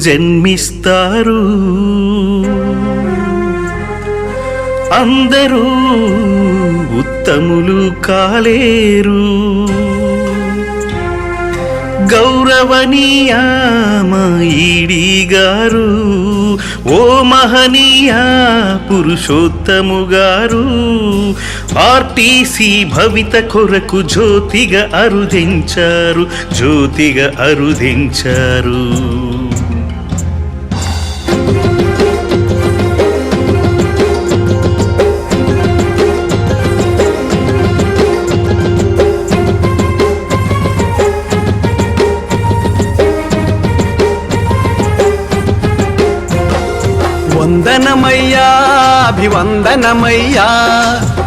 జన్మిస్తారు. అందరూ ఉత్తములు కాలేరు. గౌరవనీయ మాయిడి ఈడీ గారు ఓ మహనీయ పురుషోత్తము గారు ఆర్టీసీ భవిత కొరకు జ్యోతిగా అరుదించారు. జ్యోతిగా అరుదించారు. వందనమయ్యా అభివందనమయ్యా.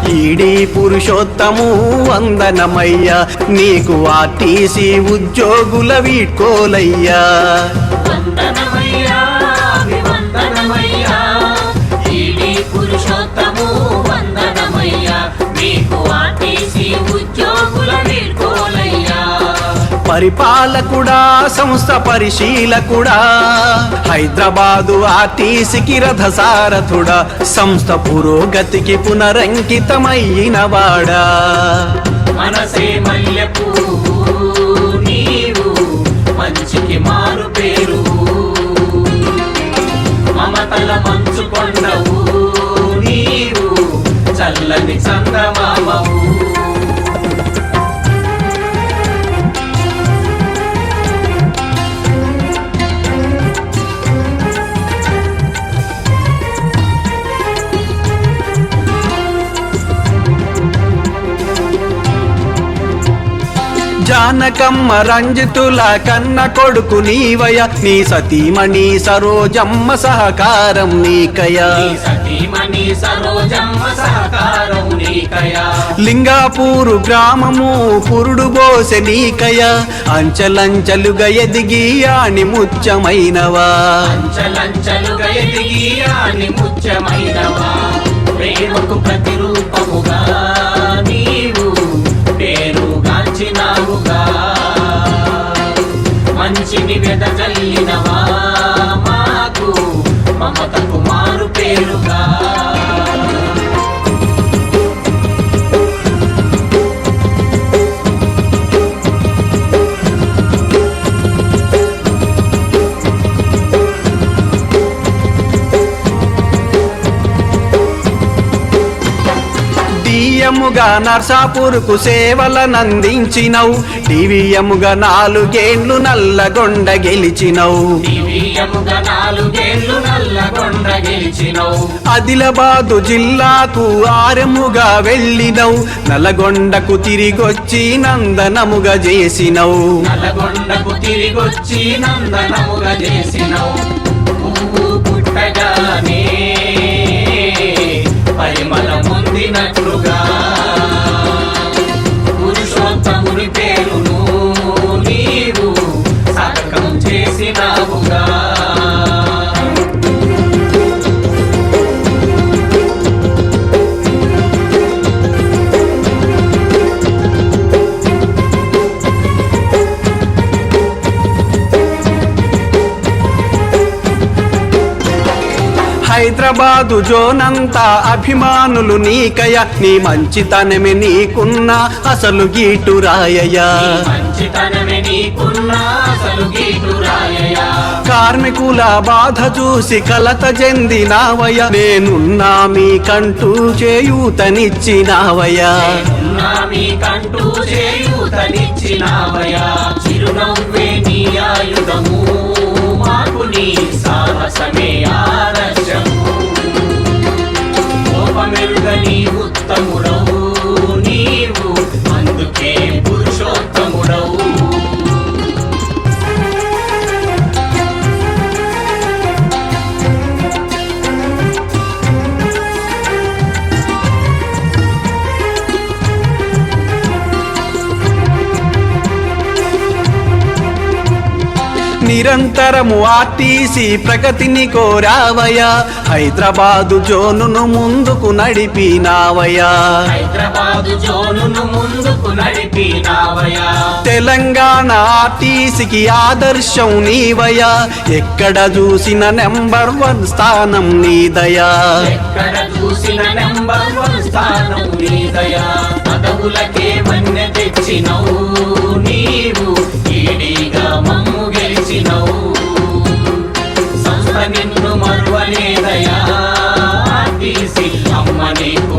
ఈడీ పురుషోత్తము వందనమయ్యా. నీకు ఆర్టీసీ ఉద్యోగుల వీడ్కోలయ్యా. వందనమయ్యా అభివందనమయ్యా. పరిపాలకుడా సంస్థ పరిశీలకుడా హైదరాబాదు ఆర్టీసీకి రథసారథుడా సంస్థ పురోగతికి పునరంకితమైన వాడా మనసే మల్లెపూ నీవు మంచికి మారు పేరు. జానకమ్మ రంజితుల కన్న కొడుకు నీవయ నీ సతీమణి సరోజమ్మ సహకారం నీకయా నీ సతీమణి సరోజమ్మ సహకారం నీకయా లింగాపూరు గ్రామము పురుడు బోసె నీకయ అంచలంచలుగా ఎదిగి ఆని ముచ్చమైనవా. అంచలంచలుగా ఎదిగి అని ప్రేమకు వెదజల్లినవా మాకు? మమత డిఎముగా నర్సాపూర్కు సేవలనందించినవు టీవీఎముగా నాలుగేండ్లు నల్లగొండ గెలిచినవు ఆదిలాబాదు జిల్లాకు ఆరముగా వెళ్ళినవు నల్లగొండకు తిరిగొచ్చి నందనముగా చేసినవు నల్లగొండకు తిరిగొచ్చి నందనముగా చేసినవు హైదరాబాదు జోనంతా అభిమానులు నీకయ నీ మంచితనమే నీకున్న అసలు గీటు నీకున్నా అసలు గీటు రాయయా కార్మికుల బాధ చూసి కలత చెందినావయ్య నేనున్నా మీకంటూ చేయూతనిచ్చినావయ్యా. ఉన్నా మీకంటూ చేయూతనిచ్చినావయా చిరునవ్వే నీ ఆయుధము. మాకు నీ సాహసమే. నిరంతరము ఆర్టీసీ ప్రగతిని కోరావయ్యా. హైదరాబాదు జోనును ముందుకు నడిపినావయ్యా. హైదరాబాదు జోనును ముందుకు నడిపినావయా తెలంగాణ ఆర్టీసీకి ఆదర్శం నీవయా ఎక్కడ చూసిన నెంబర్ వన్ స్థానం నీదయా ఎక్కడ చూసిన నెంబర్ వన్ స్థానం నీదయా పదవులకే మన్నె తెచ్చినవు నీవు. చేసినవు. సంస్థ నిన్ను మరువలేదయా అమ్మ నీకు